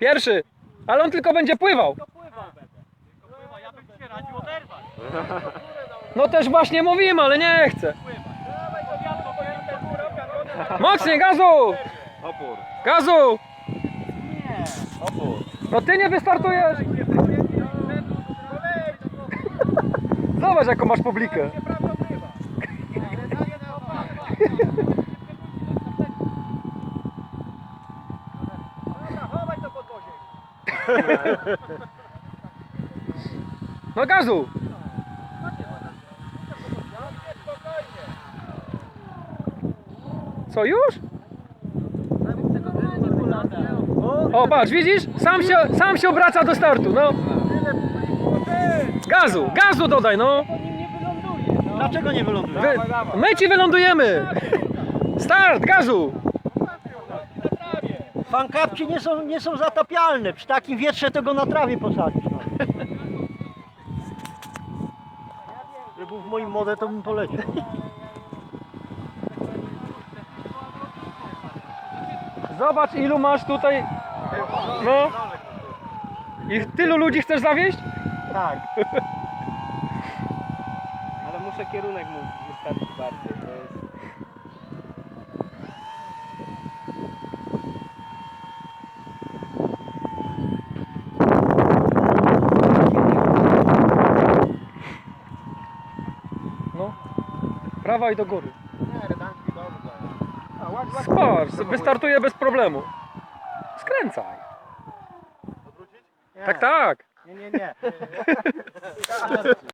Pierwszy. Ale on tylko będzie pływał. No też właśnie mówimy, ale nie chcę. Mocniej, gazu! Opór. Gazu! Opór. No ty nie wystartujesz! Zobacz jaką masz publikę. No gazu! Co już? O patrz, widzisz? Sam się, sam się obraca do startu, no. Gazu, gazu dodaj, no. Dlaczego nie wyląduje? Wy, my ci wylądujemy. Start, gazu. Fankapci nie są, nie są zatapialne. Przy takim wietrze to go na trawie posadzisz. No. Gdyby był w moim modę, to bym poleciał. Zobacz ilu masz tutaj. No. I tylu ludzi chcesz zawieść? Tak. Ale muszę kierunek mu wystawić bardziej. To jest... Prawa i do góry. Spocz, wystartuje bez problemu. Skręcaj. Tak, tak. Nie, nie, nie.